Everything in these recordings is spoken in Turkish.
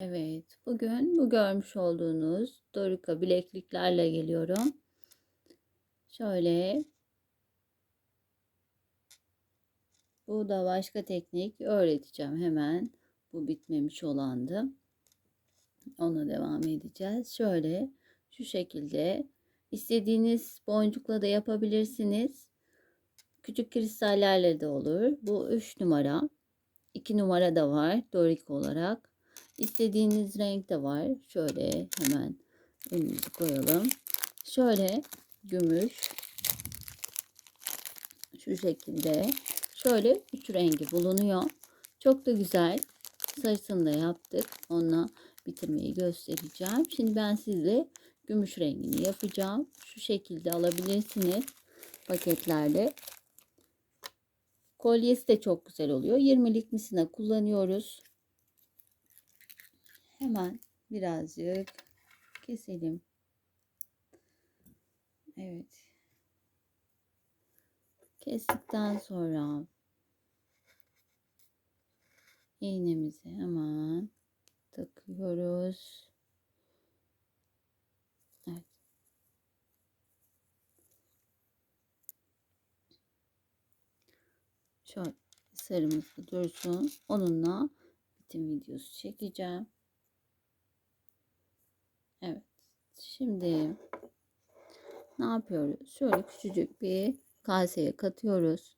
Evet, bugün bu görmüş olduğunuz Dorika bilekliklerle geliyorum. Şöyle, bu da başka teknik öğreteceğim hemen. Bu bitmemiş olandı. Ona devam edeceğiz. Şöyle, şu şekilde istediğiniz boncukla da yapabilirsiniz. Küçük kristallerle de olur. Bu 3 numara. 2 numara da var Dorika olarak. İstediğiniz renk de var. Şöyle hemen önümüzü koyalım. Şöyle gümüş. Şu şekilde. Şöyle üç rengi bulunuyor. Çok da güzel. Sarısını da yaptık. Onunla bitirmeyi göstereceğim. Şimdi ben size gümüş rengini yapacağım. Şu şekilde alabilirsiniz paketlerde. Kolyesi de çok güzel oluyor. 20'lik misina kullanıyoruz. Hemen birazcık keselim. Evet. Kestikten sonra iğnemizi hemen takıyoruz. Evet. Şöyle sarımız da dursun. Onunla bitim videosu çekeceğim. Evet. Şimdi ne yapıyoruz? Şöyle küçücük bir kaseye katıyoruz.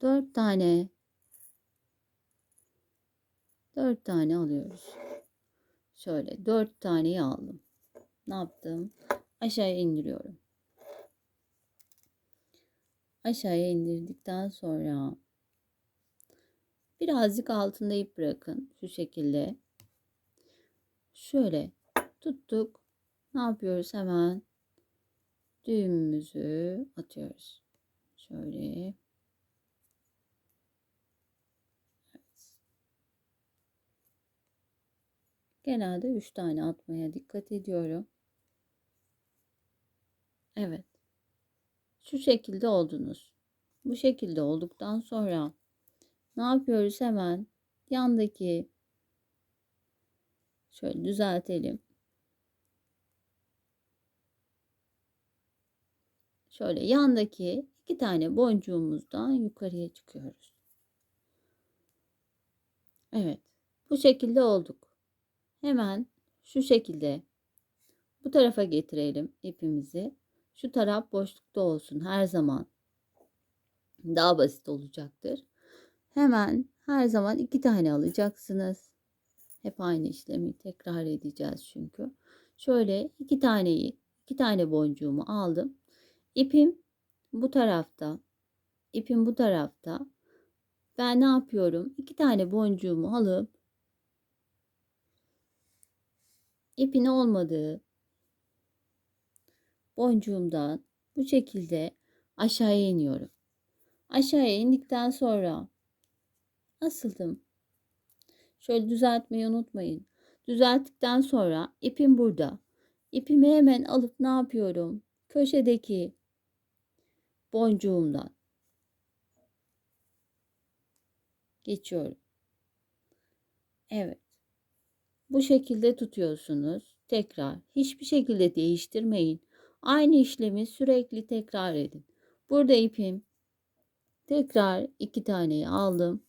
4 tane 4 tane alıyoruz. Şöyle 4 taneyi aldım. Ne yaptım? Aşağıya indiriyorum. Aşağıya indirdikten sonra birazcık altında ip bırakın. Şu şekilde. Şöyle tuttuk. Ne yapıyoruz hemen? Düğümümüzü atıyoruz. Şöyle. Evet. Genelde 3 tane atmaya dikkat ediyorum. Evet. Şu şekilde oldunuz. Bu şekilde olduktan sonra ne yapıyoruz hemen? Yandaki şöyle düzeltelim. Şöyle yandaki iki tane boncuğumuzdan yukarıya çıkıyoruz. Evet. Bu şekilde olduk. Hemen şu şekilde bu tarafa getirelim ipimizi. Şu taraf boşlukta olsun her zaman. Daha basit olacaktır. Hemen her zaman iki tane alacaksınız. Hep aynı işlemi tekrar edeceğiz çünkü. Şöyle iki taneyi, iki tane boncuğumu aldım. İpim bu tarafta. İpim bu tarafta. Ben ne yapıyorum? İki tane boncuğumu alıp ipin olmadığı boncuğumdan bu şekilde aşağıya iniyorum. Aşağıya indikten sonra asıldım. Şöyle düzeltmeyi unutmayın. Düzelttikten sonra ipim burada. İpimi hemen alıp ne yapıyorum? Köşedeki boncuğumdan geçiyorum. Evet. Bu şekilde tutuyorsunuz. Tekrar hiçbir şekilde değiştirmeyin. Aynı işlemi sürekli tekrar edin. Burada ipim tekrar iki taneyi aldım.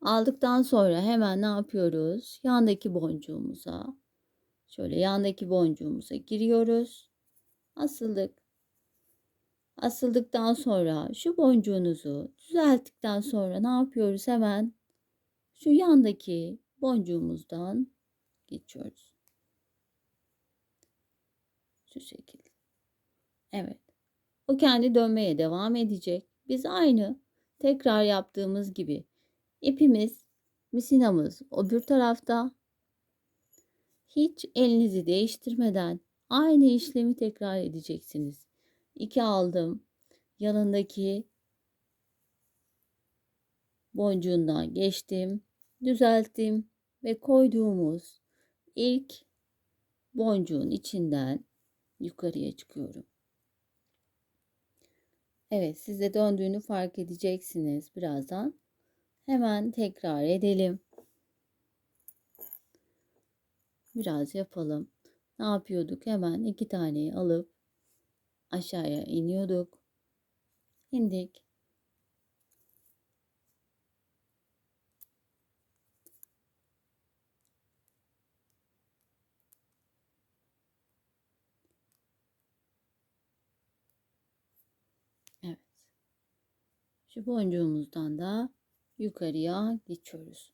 Aldıktan sonra hemen ne yapıyoruz? Yandaki boncuğumuza şöyle yandaki boncuğumuza giriyoruz. Asıldık. Asıldıktan sonra şu boncuğunuzu düzelttikten sonra ne yapıyoruz? Hemen şu yandaki boncuğumuzdan geçiyoruz. Şu şekilde. Evet. O kendi dönmeye devam edecek. Biz aynı tekrar yaptığımız gibi ipimiz, misinamız öbür tarafta. Hiç elinizi değiştirmeden aynı işlemi tekrar edeceksiniz. 2 aldım. Yanındaki boncuğundan geçtim. Düzelttim ve koyduğumuz ilk boncuğun içinden yukarıya çıkıyorum. Evet size döndüğünü fark edeceksiniz birazdan. Hemen tekrar edelim. biraz yapalım. Ne yapıyorduk? Hemen iki taneyi alıp aşağıya iniyorduk. İndik. Evet. Şu boncuğumuzdan da yukarıya geçiyoruz.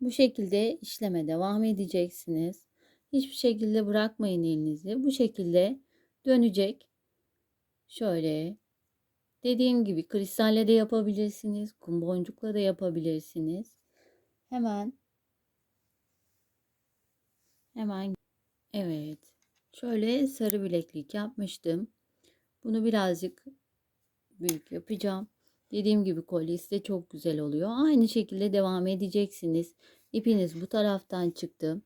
Bu şekilde işleme devam edeceksiniz. Hiçbir şekilde bırakmayın elinizi. Bu şekilde dönecek. Şöyle dediğim gibi kristalle de yapabilirsiniz. Kum boncukla da yapabilirsiniz. Hemen hemen evet. Şöyle sarı bileklik yapmıştım. Bunu birazcık büyük yapacağım. Dediğim gibi kolyesi de çok güzel oluyor. Aynı şekilde devam edeceksiniz. İpiniz bu taraftan çıktı.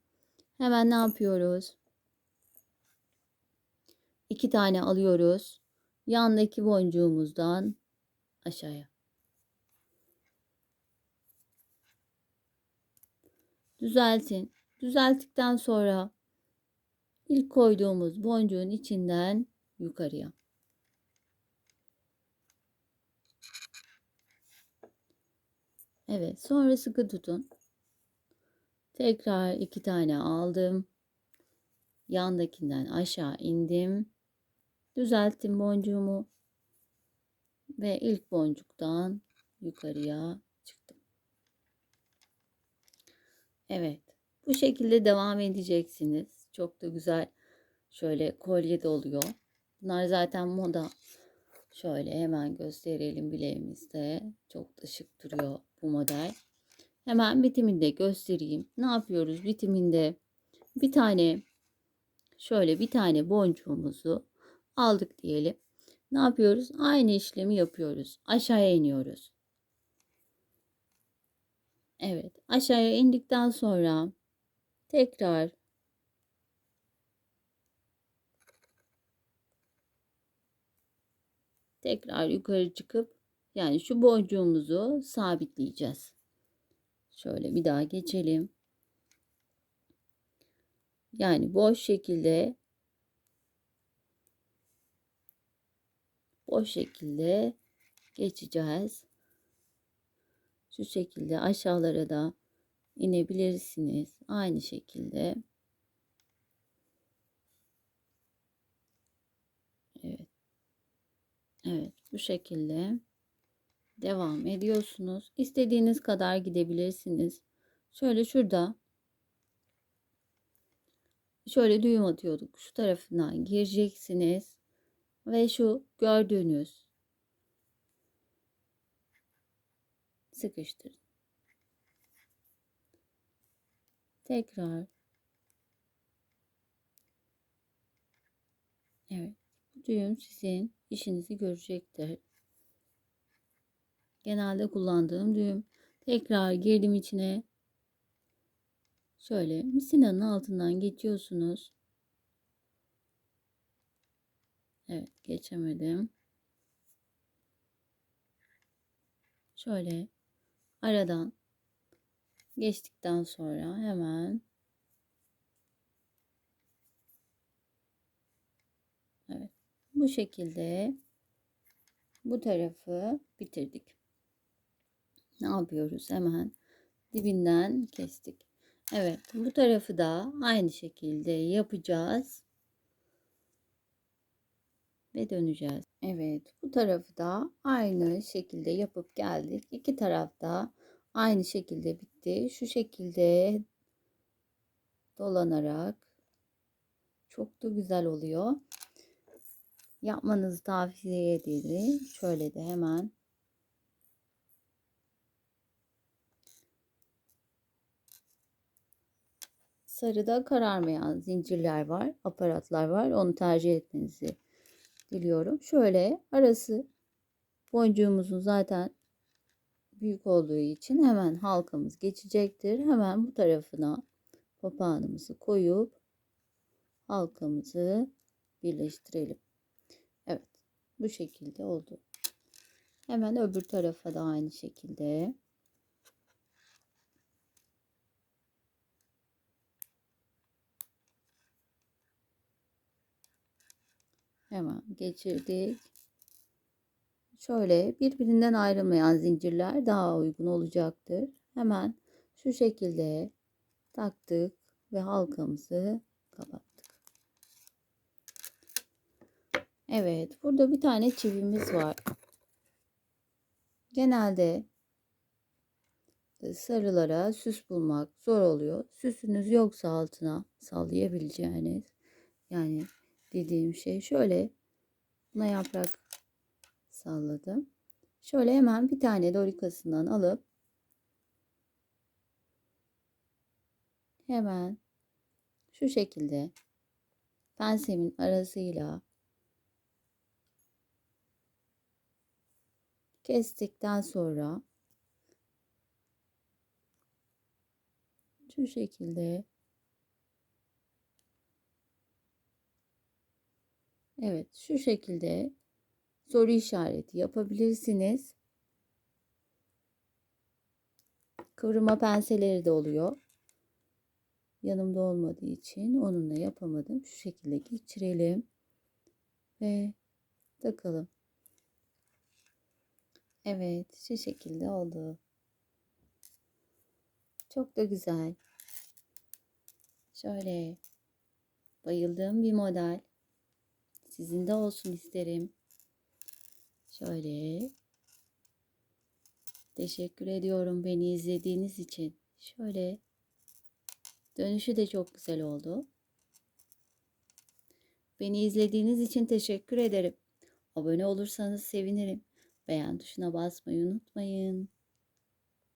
Hemen ne yapıyoruz? İki tane alıyoruz. Yandaki boncuğumuzdan aşağıya. Düzeltin. Düzelttikten sonra ilk koyduğumuz boncuğun içinden yukarıya. Evet, sonra sıkı tutun. Tekrar iki tane aldım. Yandakinden aşağı indim. Düzelttim boncuğumu. Ve ilk boncuktan yukarıya çıktım. Evet. Bu şekilde devam edeceksiniz. Çok da güzel şöyle kolye de oluyor. Bunlar zaten moda. Şöyle hemen gösterelim bileğimizde. Çok da şık duruyor bu model. Hemen bitiminde göstereyim. Ne yapıyoruz bitiminde? Bir tane şöyle bir tane boncuğumuzu aldık diyelim. Ne yapıyoruz? Aynı işlemi yapıyoruz. Aşağıya iniyoruz. Evet, aşağıya indikten sonra tekrar tekrar yukarı çıkıp yani şu boncuğumuzu sabitleyeceğiz. Şöyle bir daha geçelim. Yani boş şekilde boş şekilde geçeceğiz. Şu şekilde aşağılara da inebilirsiniz. Aynı şekilde. Evet. Evet, bu şekilde devam ediyorsunuz. İstediğiniz kadar gidebilirsiniz. Şöyle şurada şöyle düğüm atıyorduk. Şu tarafından gireceksiniz ve şu gördüğünüz sıkıştırın. Tekrar Evet. Bu düğüm sizin işinizi görecektir. Genelde kullandığım düğüm. Tekrar girdim içine. Şöyle misinanın altından geçiyorsunuz. Evet geçemedim. Şöyle aradan geçtikten sonra hemen Evet. Bu şekilde bu tarafı bitirdik ne yapıyoruz? Hemen dibinden kestik. Evet bu tarafı da aynı şekilde yapacağız. Ve döneceğiz. Evet bu tarafı da aynı şekilde yapıp geldik. İki tarafta aynı şekilde bitti. Şu şekilde dolanarak çok da güzel oluyor. Yapmanızı tavsiye ederim. Şöyle de hemen sarıda kararmayan zincirler var, aparatlar var. Onu tercih etmenizi diliyorum. Şöyle arası boncuğumuzun zaten büyük olduğu için hemen halkamız geçecektir. Hemen bu tarafına papağanımızı koyup halkamızı birleştirelim. Evet bu şekilde oldu. Hemen öbür tarafa da aynı şekilde Hemen geçirdik. Şöyle birbirinden ayrılmayan zincirler daha uygun olacaktır. Hemen şu şekilde taktık ve halkamızı kapattık. Evet, burada bir tane çivimiz var. Genelde sarılara süs bulmak zor oluyor. Süsünüz yoksa altına sallayabileceğiniz yani dediğim şey şöyle buna yaprak salladım. Şöyle hemen bir tane dorikasından alıp hemen şu şekilde pensemin arasıyla kestikten sonra şu şekilde Evet şu şekilde soru işareti yapabilirsiniz. Kıvrıma penseleri de oluyor. Yanımda olmadığı için onunla yapamadım. Şu şekilde geçirelim ve takalım. Evet şu şekilde oldu. Çok da güzel. Şöyle bayıldığım bir model. Sizin de olsun isterim. Şöyle. Teşekkür ediyorum beni izlediğiniz için. Şöyle. Dönüşü de çok güzel oldu. Beni izlediğiniz için teşekkür ederim. Abone olursanız sevinirim. Beğen tuşuna basmayı unutmayın.